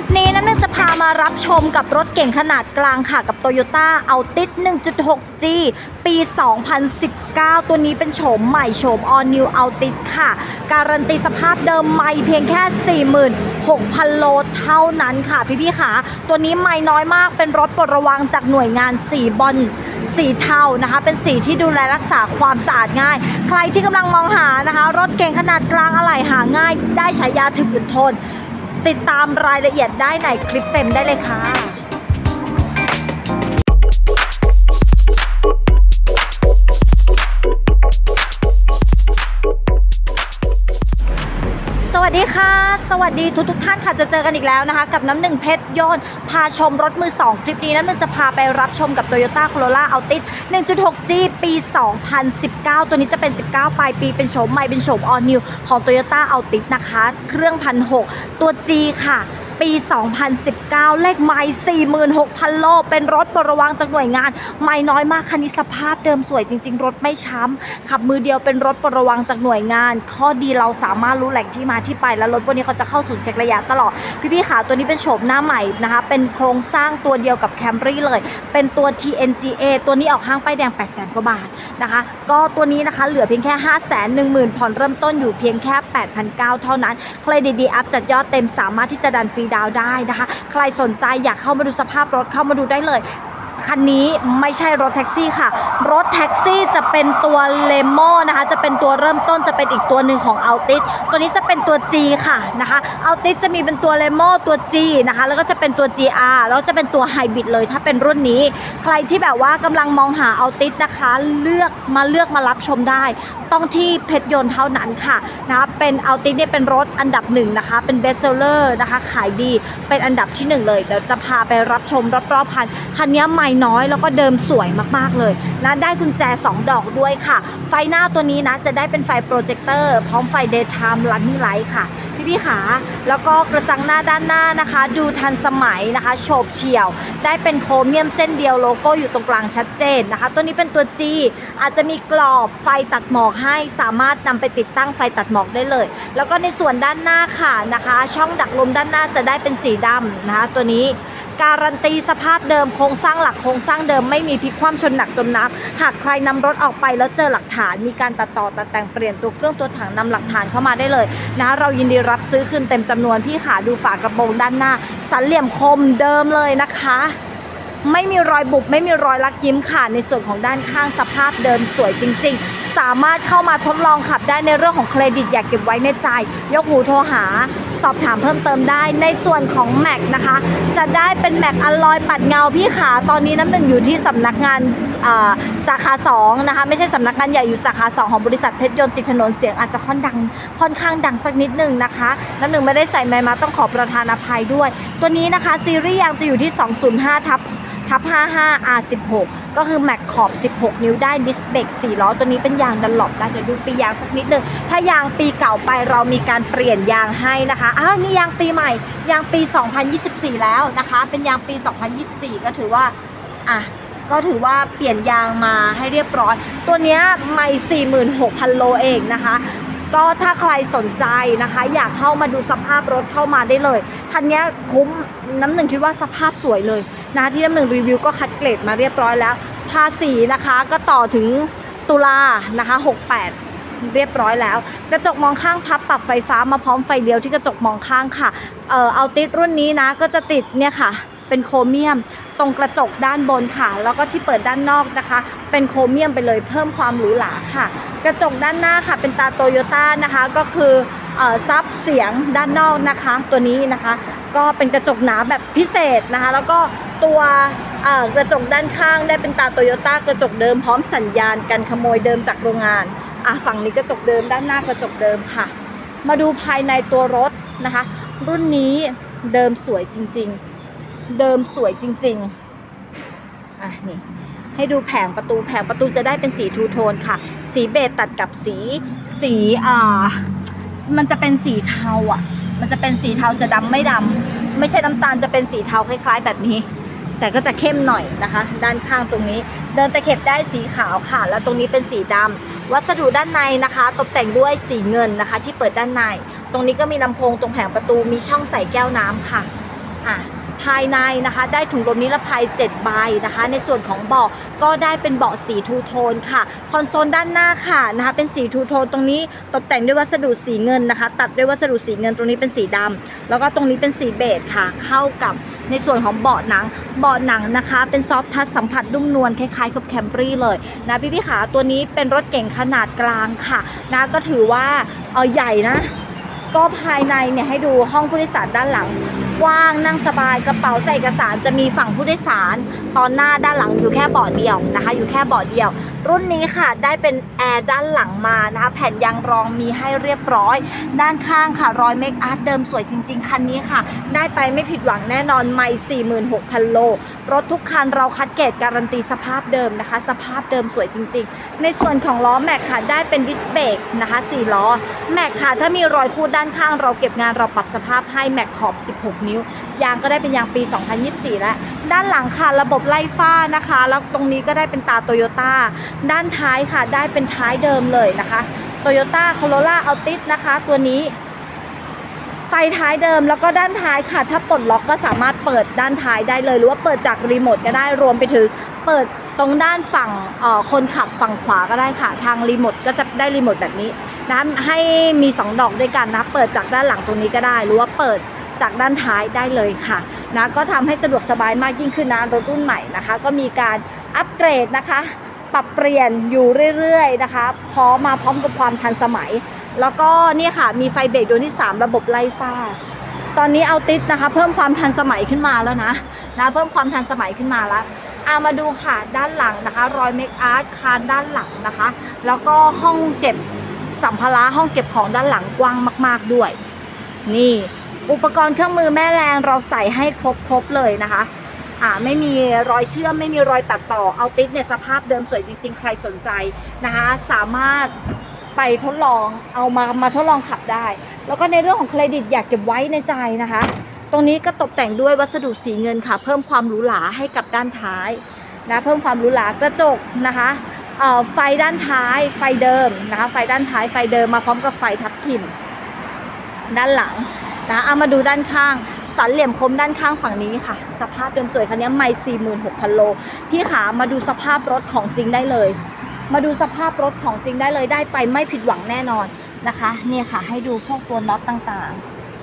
ลิปนี้นะนึงจะพามารับชมกับรถเก่งขนาดกลางค่ะกับ Toyota Altis 1.6G ปี 2019 ตัวนี้เป็นโฉมใหม่โฉม All New Altis ค่ะ การันตีสภาพเดิมไม่เพียงแค่ 46,000 โลเท่านั้นค่ะพี่ๆค่ะ ตัวนี้ไม่น้อยมากเป็นรถปลดระวังจากหน่วยงานสีบอลสีเทานะคะ เป็นสีที่ดูแลรักษาความสะอาดง่าย ใครที่กำลังมองหานะคะ รถเก่งขนาดกลางอะไหล่หาง่าย ได้ฉายาถึงอดทน ติดตามรายละเอียดได้ในคลิปเต็มได้เลยค่ะ สวัสดีทุกทุกท่านค่ะจะเจอกันอีกแล้วนะคะ กับน้ำหนึ่งเพชรยนต์พาชมรถมือ 2 คลิปนี้น้ำหนึ่งจะพาไปรับชมกับ Toyota Corolla Altis 1.6G ปี 2019 ตัวนี้จะเป็น 19 ปลายปีเป็นโฉมใหม่เป็นโฉม All New ของ Toyota Altis นะคะ เครื่องพันหกตัว G ค่ะ ปี 2019 เลขไมล์46,000 โล เป็นรถบระวังจากหน่วยงาน ไม่น้อยมากคันนี้สภาพเดิมสวยจริง ๆ รถไม่ช้ำ ขับมือเดียวเป็นรถบระวังจากหน่วยงาน ข้อดีเราสามารถรู้แหล่งที่มาที่ไป แล้วรถพวกนี้เขาจะเข้าศูนย์เช็คระยะตลอด พี่ๆขาตัวนี้เป็นโฉมหน้าใหม่นะคะ เป็นโครงสร้างตัวเดียวกับ Camry เลย เป็นตัว TNGA ตัวนี้ออกห้างป้ายแดง800,000กว่าบาทนะคะ ก็ตัวนี้นะคะเหลือเพียงแค่ 510,000ผ่อนเริ่มต้นอยู่เพียงแค่8,900เท่านั้นเครดิตดีอัพจัดยอดเต็มสามารถที่จะดันฟรีดาวได้นะคะ ใครสนใจอยากเข้ามาดูสภาพรถเข้ามาดูได้เลย คันนี้ไม่ใช่รถแท็กซี่ค่ะ รถแท็กซี่จะเป็นตัวเลโมนะคะ จะเป็นตัวเริ่มต้นจะเป็นอีกตัวหนึ่งของ a l t i s ตัวนี้จะเป็นตัว G ค่ะนะคะ a l t i s จะมีเป็นตัวเลโมตัว G นะคะ แล้วก็จะเป็นตัว GR แล้วจะเป็นตัวไฮบริดเลย ถ้าเป็นรุ่นนี้ ใครที่แบบว่ากำลังมองหา a l t i s นะคะ เลือกมาเลือกมารับชมได้ ต้องที่เพชรยนต์เท่านั้นค่ะนะคะเป็น a l t i s เนี่ยเป็นรถอันดับหนึ่งนะคะ เป็นเบสเซลเลอร์นะคะ ขายดีเป็นอันดับที่หนึ่งเลยเดี๋ยวจะพาไปรับชมรอบๆคันคันนี้ไม่น้อยแล้วก็เดิมสวยมากๆเลยนะได้กุญแจ 2 ดอกด้วยค่ะ ไฟหน้าตัวนี้นะจะได้เป็นไฟโปรเจคเตอร์พร้อมไฟ daytime running light ค่ะพี่ๆขาแล้วก็กระจังหน้าด้านหน้านะคะ ดูทันสมัยนะคะโฉบเฉี่ยว ได้เป็นโครเมียมเส้นเดียวโลโก้อยู่ตรงกลางชัดเจนนะคะ ตัวนี้เป็นตัว G อาจจะมีกรอบไฟตัดหมอกให้สามารถนำไปติดตั้งไฟตัดหมอกได้เลย แล้วก็ในส่วนด้านหน้าค่ะนะคะ ช่องดักลมด้านหน้าจะได้เป็นสีดำนะคะตัวนี้ การันตีสภาพเดิมโครงสร้างหลักโครงสร้างเดิมไม่มีพลิกคว่ำชนหนักจมน้ำหากใครนำรถออกไปแล้วเจอหลักฐาน มีการตัดต่อตัดแต่งเปลี่ยนตัวเครื่องตัวถังนำหลักฐานเข้ามาได้เลยนะเรายินดีรับซื้อคืนเต็มจำนวนพี่ขาดูฝากระโปรงด้านหน้า สันเหลี่ยมคมเดิมเลยนะคะไม่มีรอยบุบไม่มีรอยลักยิ้มค่ะในส่วนของด้านข้างสภาพเดิมสวยจริง ๆ สามารถเข้ามาทดลองขับได้ในเรื่องของเครดิตอยากเก็บไว้ในใจ ยกหูโทรหา สอบถามเพิ่มเติมได้ในส่วนของแม็กนะคะ จะได้เป็นแม็กอลลอยปัดเงาพี่ขาตอนนี้น้ำหนึ่งอยู่ที่สำนักงานอ่าสาขา2นะคะไม่ใช่สำนักงานใหญ่อยู่สาขา 2 ของบริษัทเพชรยนต์ติดถนนเสียงอาจจะค่อนดังค่อนข้างดังสักนิดหนึ่งนะคะน้ำหนึ่งไม่ได้ใส่ไม้มาต้องขอประธานอภัยด้วย ตัวนี้นะคะซีรีส์ยางจะอยู่ที่ 205ทับ ทับ55 R16 ก็คือแม็กขอบ 16 นิ้วได้ดิสเบรก4ล้อ ตัวนี้เป็นยางดันหลบนะเดี๋ยวดูปียางสักนิดหนึ่งถ้ายางปีเก่าไปเรามีการเปลี่ยนยางให้นะคะ อ้าวนี่ยางปีใหม่ ยางปี 2024 แล้วนะคะ เป็นยางปี 2024 ก็ถือว่า อะก็ถือว่าเปลี่ยนยางมาให้เรียบร้อย ตัวนี้ไม่46,000 โลเองนะคะ ก็ถ้าใครสนใจนะคะ อยากเข้ามาดูสภาพรถเข้ามาได้เลยคันนี้คุ้มน้ำหนึ่งคิดว่าสภาพสวยเลยนะที่น้ำหนึ่งรีวิวก็คัดเกรดมาเรียบร้อยแล้ว ภาษีนะคะก็ต่อถึงตุลานะคะ 68เรียบร้อยแล้ว กระจกมองข้างพับปรับไฟฟ้ามาพร้อมไฟเลี้ยวที่กระจกมองข้างค่ะ เอ่อเอาติดรุ่นนี้นะก็จะติดเนี่ยค่ะ เป็นโครเมียม ตรงกระจกด้านบนค่ะ แล้วก็ที่เปิดด้านนอกนะคะ เป็นโครเมียมไปเลยเพิ่มความหรูหราค่ะ กระจกด้านหน้าค่ะ เป็นตาโตโยต้านะคะ ก็คือซับเสียงด้านนอกนะคะ ตัวนี้นะคะ ก็เป็นกระจกหนาแบบพิเศษนะคะ แล้วก็ตัวกระจกด้านข้างได้เป็นตาโตโยต้ากระจกเดิมพร้อมสัญญาณกันขโมยเดิมจากโรงงานอะฝั่งนี้กระจกเดิมด้านหน้ากระจกเดิมค่ะ มาดูภายในตัวรถนะคะ รุ่นนี้เดิมสวยจริง ๆ เดิมสวยจริง ๆ อะนี่ให้ดูแผงประตูแผงประตูจะได้เป็นสีทูโทนค่ะ สีเบจตัดกับสีสีอ่ามันจะเป็นสีเทาอะ มันจะเป็นสีเทาจะดำไม่ดำไม่ใช่น้ำตาลจะเป็นสีเทาคล้าย ๆ แบบนี้ แต่ก็จะเข้มหน่อยนะคะ ด้านข้างตรงนี้ เดินตะเข็บได้สีขาวค่ะ แล้วตรงนี้เป็นสีดำวัสดุด้านในนะคะ ตกแต่งด้วยสีเงินนะคะ ที่เปิดด้านใน ตรงนี้ก็มีลำโพงตรงแผงประตูมีช่องใส่แก้วน้ำค่ะอะ ภายในนะคะ ได้ถุงลมนิรภัย 7 ใบนะคะ ในส่วนของเบาะก็ได้เป็นเบาะสีทูโทนค่ะ คอนโซลด้านหน้าค่ะนะคะ เป็นสีทูโทนตรงนี้ตกแต่งด้วยวัสดุสีเงินนะคะ ตัดด้วยวัสดุสีเงินตรงนี้เป็นสีดำแล้วก็ตรงนี้เป็นสีเบจค่ะ เข้ากับในส่วนของเบาะหนัง เบาะหนังนะคะ เป็นซอฟทัชสัมผัสนุ่มนวลคล้ายๆกับแคมรี่เลยนะพี่พี่ขาตัวนี้เป็นรถเก่งขนาดกลางค่ะนะก็ถือว่าเออใหญ่นะ ก็ภายในเนี่ยให้ดูห้องผู้โดยสารด้านหลัง กว้างนั่งสบายกระเป๋าใส่เอกสารจะมีฝั่งผู้โดยสาร ตอนหน้าด้านหลังอยู่แค่เบาะเดียวนะคะ อยู่แค่เบาะเดียว รุ่นนี้ค่ะได้เป็นแอร์ด้านหลังมานะคะแผ่นยางรองมีให้เรียบร้อย ด้านข้างค่ะรอยเมคอาร์ตเดิมสวยจริง ๆ คันนี้ค่ะ ได้ไปไม่ผิดหวังแน่นอนไม่46,000 โล รถทุกคันเราคัดเกรดการันตีสภาพเดิมนะคะ สภาพเดิมสวยจริง ๆ ในส่วนของล้อแม็กค่ะได้เป็นดิสเบรกนะคะ4ล้อแม็กค่ะถ้ามีรอยคูดด้านข้างเราเก็บงานเราปรับสภาพให้แม็กขอบ 16 นิ้ว ยางก็ได้เป็นยางปี 2024 แล้ว ด้านหลังค่ะระบบไล่ฟ้านะคะ แล้วตรงนี้ก็ได้เป็นตาโตโยต้าด้านท้ายค่ะได้เป็นท้ายเดิมเลยนะคะโตโยต้าโคโรล่าอัลติสนะคะตัวนี้ไฟท้ายเดิมแล้วก็ด้านท้ายค่ะ ถ้าปลดล็อกก็สามารถเปิดด้านท้ายได้เลย หรือว่าเปิดจากรีโมทก็ได้รวมไปถึงเปิดตรงด้านฝั่งคนขับฝั่งขวาก็ได้ค่ะ ทางรีโมทก็จะได้รีโมทแบบนี้ นะให้มี 2 ดอกด้วยกันนะ เปิดจากด้านหลังตรงนี้ก็ได้ หรือว่าเปิดจากด้านท้ายได้เลยค่ะนะก็ทำให้สะดวกสบายมากยิ่งขึ้นนะรถรุ่นใหม่นะคะ ก็มีการอัปเกรดนะคะ ปรับเปลี่ยนอยู่เรื่อยๆนะคะ พร้อมมาพร้อมกับความทันสมัย แล้วก็นี่ค่ะมีไฟเบรกดวงที่ 3 ระบบไล่ฟ้าตอนนี้เอาติดนะคะ เพิ่มความทันสมัยขึ้นมาแล้วนะนะเพิ่มความทันสมัยขึ้นมาแล้วอามาดูค่ะด้านหลังนะคะ รอยเมคอาร์ตคานด้านหลังนะคะ แล้วก็ห้องเก็บ สัมภาระห้องเก็บของด้านหลังกว้างมาก ๆด้วย นี่อุปกรณ์เครื่องมือแม่แรงเราใส่ให้ครบๆเลยนะคะ อ่าไม่มีรอยเชื่อมไม่มีรอยตัดต่อเอาติดเนี่ยสภาพเดิมสวยจริง ๆ ใครสนใจนะคะ สามารถไปทดลองเอามามาทดลองขับได้ แล้วก็ในเรื่องของเครดิตอยากเก็บไว้ในใจนะคะ ตรงนี้ก็ตกแต่งด้วยวัสดุสีเงินค่ะ เพิ่มความหรูหราให้กับด้านท้ายนะเพิ่มความหรูหรากระจกนะคะ ไฟด้านท้ายไฟเดิมนะคะไฟด้านท้ายไฟเดิมมาพร้อมกับไฟทับทิมด้านหลังนะคะเอามาดูด้านข้างสันเหลี่ยมคมด้านข้างฝั่งนี้ค่ะ สภาพเดิมสวยคันนี้ไม่46,000โล พี่ขามาดูสภาพรถของจริงได้เลย มาดูสภาพรถของจริงได้เลยได้ไปไม่ผิดหวังแน่นอนนะคะเนี่ยค่ะให้ดูพวกตัวน็อตต่าง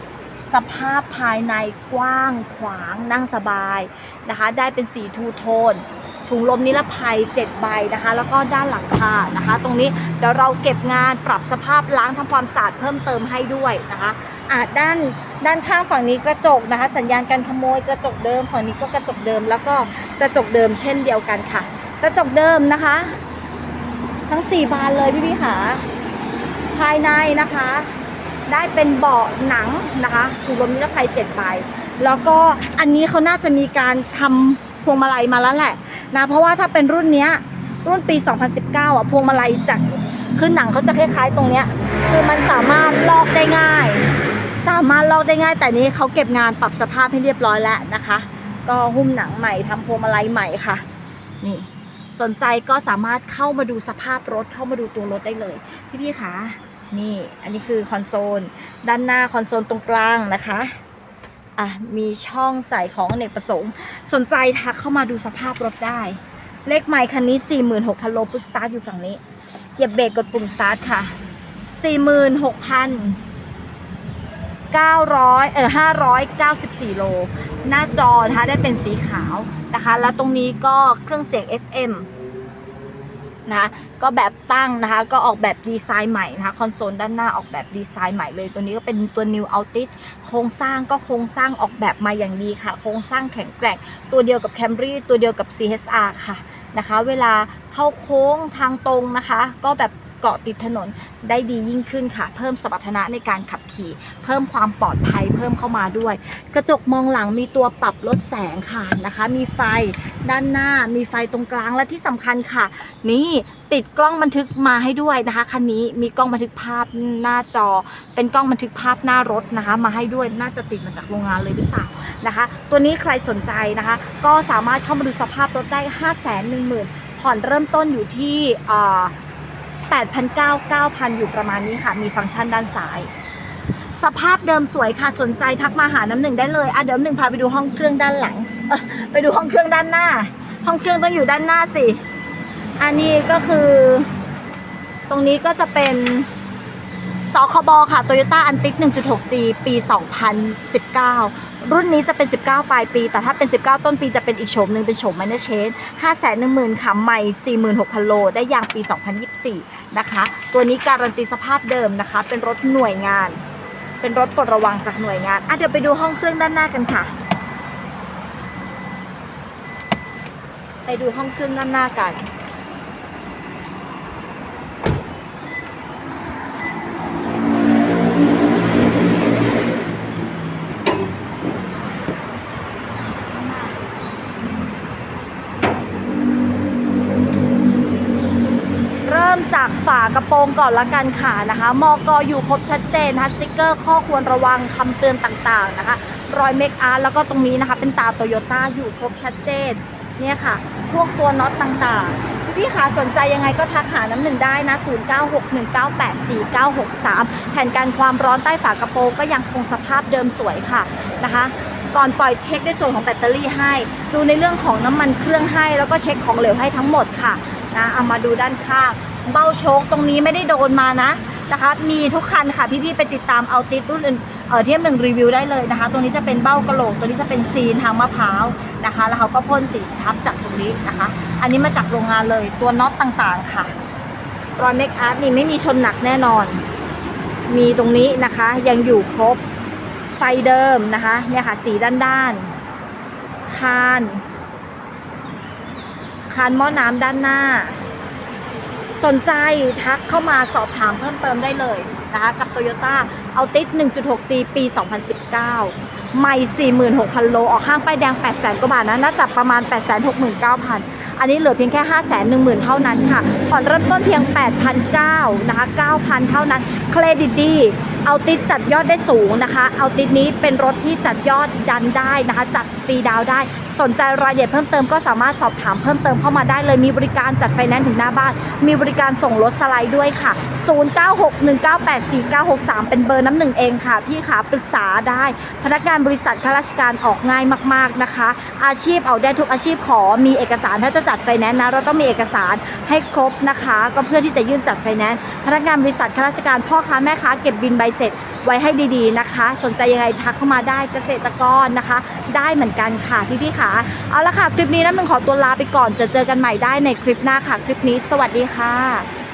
ๆ สภาพภายในกว้างขวางนั่งสบายนะคะ ได้เป็นสีทูโทน ถุงลมนิรภัย 7 ใบนะคะ แล้วก็ด้านหลังคานะคะ ตรงนี้เดี๋ยวเราเก็บงานปรับสภาพล้างทำความสะอาดเพิ่มเติมให้ด้วยนะคะอาจด้านด้านข้างฝั่งนี้กระจกนะคะ สัญญาณการขโมยกระจกเดิมฝั่งนี้ก็กระจกเดิม แล้วก็กระจกเดิมเช่นเดียวกันค่ะ กระจกเดิมนะคะ ทั้ง 4 บานเลยพี่พี่ค่ะภายในนะคะ ได้เป็นเบาะหนังนะคะถุงลมนิรภัย7ใบแล้วก็อันนี้เขาน่าจะมีการทำพวงมาลัยมาแล้วแหละ นะเพราะว่าถ้าเป็นรุ่นเนี้ยรุ่นปี 2019 อะพวงมาลัยจากคือหนังเขาจะคล้ายๆ ตรงเนี้ยคือมันสามารถลอกได้ง่าย สามารถลอกได้ง่าย แต่นี้เขาเก็บงานปรับสภาพให้เรียบร้อยแล้วนะคะ ก็หุ้มหนังใหม่ทำพวงมาลัยใหม่ค่ะ นี่สนใจก็สามารถเข้ามาดูสภาพรถเข้ามาดูตัวรถได้เลย พี่ๆคะนี่อันนี้คือคอนโซล ด้านหน้าคอนโซลตรงกลางนะคะ อะมีช่องใส่ของอเนกประสงค์ สนใจทักเข้ามาดูสภาพรถได้ เลขไมค์คันนี้ 46,000โลพุสตาร์ทอยู่ฝั่งนี้เหยียบเบรกกดปุ่มสตาร์ทค่ะ 46,000 900เออ594 โล หน้าจอนะคะได้เป็นสีขาวนะคะ แล้วตรงนี้ก็เครื่องเสียง FM นะก็แบบตั้งนะคะก็ออกแบบดีไซน์ใหม่นะคะคอนโซลด้านหน้าออกแบบดีไซน์ใหม่เลยตัวนี้ก็เป็นตัว New Altis โครงสร้างก็โครงสร้างออกแบบมาอย่างดีค่ะ โครงสร้างแข็งแกร่ง ตัวเดียวกับ Camry ตัวเดียวกับ CHR ค่ะนะคะ เวลาเข้าโค้งทางตรงนะคะ ก็แบบ เกาะติดถนนได้ดียิ่งขึ้นค่ะ เพิ่มสมรรถนะในการขับขี่ เพิ่มความปลอดภัยเพิ่มเข้ามาด้วย กระจกมองหลังมีตัวปรับลดแสงค่ะนะคะ มีไฟด้านหน้ามีไฟตรงกลางและที่สำคัญค่ะ นี่ติดกล้องบันทึกมาให้ด้วยนะคะคันนี้มีกล้องบันทึกภาพหน้าจอ เป็นกล้องบันทึกภาพหน้ารถนะคะ มาให้ด้วยน่าจะติดมาจากโรงงานเลยหรือเปล่านะคะ ตัวนี้ใครสนใจนะคะ ก็สามารถเข้ามาดูสภาพรถได้ 5 1 0 0 0 0ผ่อนเริ่มต้นอยู่ที่ 8 9 0 0 9,000 อยู่ประมาณนี้ค่ะ มีฟังก์ชันด้านซ้าย สภาพเดิมสวยค่ะ สนใจทักมาหาน้ำหนึ่งได้เลย อะเดี๋ยวหนึ่งพาไปดูห้องเครื่องด้านหลัง เออไปดูห้องเครื่องด้านหน้า ห้องเครื่องต้องอยู่ด้านหน้าสิ อันนี้ก็คือ ตรงนี้ก็จะเป็นสคบค่ะ Toyota a n t i c 1.6G ปี 2019 รุ่นนี้จะเป็น 19 ปลายปี แต่ถ้าเป็น 19 ต้นปีจะเป็นอีกโฉมหนึ่งเป็นโฉม Minor Change 510,000ค่ะใหม่46,000โล ได้ยางปี 2024 นะคะ ตัวนี้การันตีสภาพเดิมนะคะ เป็นรถหน่วยงาน เป็นรถปลดระวังจากหน่วยงานอะเดี๋ยวไปดูห้องเครื่องด้านหน้ากันค่ะ ไปดูห้องเครื่องด้านหน้ากัน เริ่มจากระโปรงก่อนละกันค่ะนะคะมอกอยู่ครบชัดเจนนะคะสติ๊กเกอร์ข้อควรระวังคำเตือนต่างๆนะคะ รอยเมคอาร์แล้วก็ตรงนี้นะคะ เป็นตาโตโยต้าอยู่ครบชัดเจนเนี่ยค่ะ พวกตัวน็อตต่างๆ พี่ๆขาสนใจยังไงก็ทักหาน้ำหนึ่งได้นะ 0961984963 แผ่นการความร้อนใต้ฝากระโปรงก็ยังคงสภาพเดิมสวยค่ะนะคะก่อนปล่อยเช็คในส่วนของแบตเตอรี่ให้ ดูในเรื่องของน้ำมันเครื่องให้ แล้วก็เช็คของเหลวให้ทั้งหมดค่ะนะเอามาดูด้านข้าง เบ้าโชคตรงนี้ไม่ได้โดนมานะนะคะ มีทุกคันค่ะพี่ๆไปติดตามเอาติดรุ่นอื่นเออเทียมหนึ่งรีวิวได้เลยนะคะตรงนี้จะเป็นเบ้ากระโหลก ตัวนี้จะเป็นซีนทางมะพร้าวนะคะ แล้วเขาก็พ่นสีทับจากตรงนี้นะคะ อันนี้มาจากโรงงานเลย ตัวน็อตต่างๆค่ะรอยเมคอาร์ตนี่ไม่มีชนหนักแน่นอน มีตรงนี้นะคะ ยังอยู่ครบ ไฟเดิมนะคะ เนี่ยค่ะ สีด้านๆ คาน คานหม้อน้ำด้านหน้า สนใจทักเข้ามาสอบถามเพิ่มเติมได้เลยนะคะกับ Toyota a l t i s 1.6G ปี 2019ใหม่ 46,000 โล ออกห้างป้ายแดง 800,000 กว่าบาทนะ น่าจะประมาณ 869,000 อันนี้เหลือเพียงแค่ 510,000 เท่านั้นค่ะ ผ่อนเริ่มต้นเพียง 8,900 นะคะ 9,000 เท่านั้น เครดิตดี เอาติดจัดยอดได้สูงนะคะ เอาติดนี้เป็นรถที่จัดยอดดันได้นะคะ จัดฟรีดาวได้ สนใจรายละเอียดเพิ่มเติมก็สามารถสอบถามเพิ่มเติมเข้ามาได้เลยมีบริการจัดไฟแนนซ์ถึงหน้าบ้าน มีบริการส่งรถสไลด์ด้วยค่ะ 0961984963 เป็นเบอร์น้ำหนึ่งเองค่ะ พี่ขาปรึกษาได้ พนักงานบริษัทข้าราชการออกง่ายมาก ๆนะคะ อาชีพเอาได้ทุกอาชีพขอมีเอกสารถ้าจะจัดไฟแนนซ์นะเราต้องมีเอกสารให้ครบนะคะ ก็เพื่อที่จะยื่นจัดไฟแนนซ์พนักงานบริษัทข้าราชการพ่อค้าแม่ค้าเก็บบินใบเสร็จ ไว้ให้ดีๆนะคะ สนใจยังไงทักเข้ามาได้เกษตรกรนะคะ ได้เหมือนกันค่ะพี่ๆค่ะเอาละค่ะคลิปนี้น้ำหนึ่งขอตัวลาไปก่อนจะเจอกันใหม่ได้ในคลิปหน้าค่ะ คลิปนี้ สวัสดีค่ะ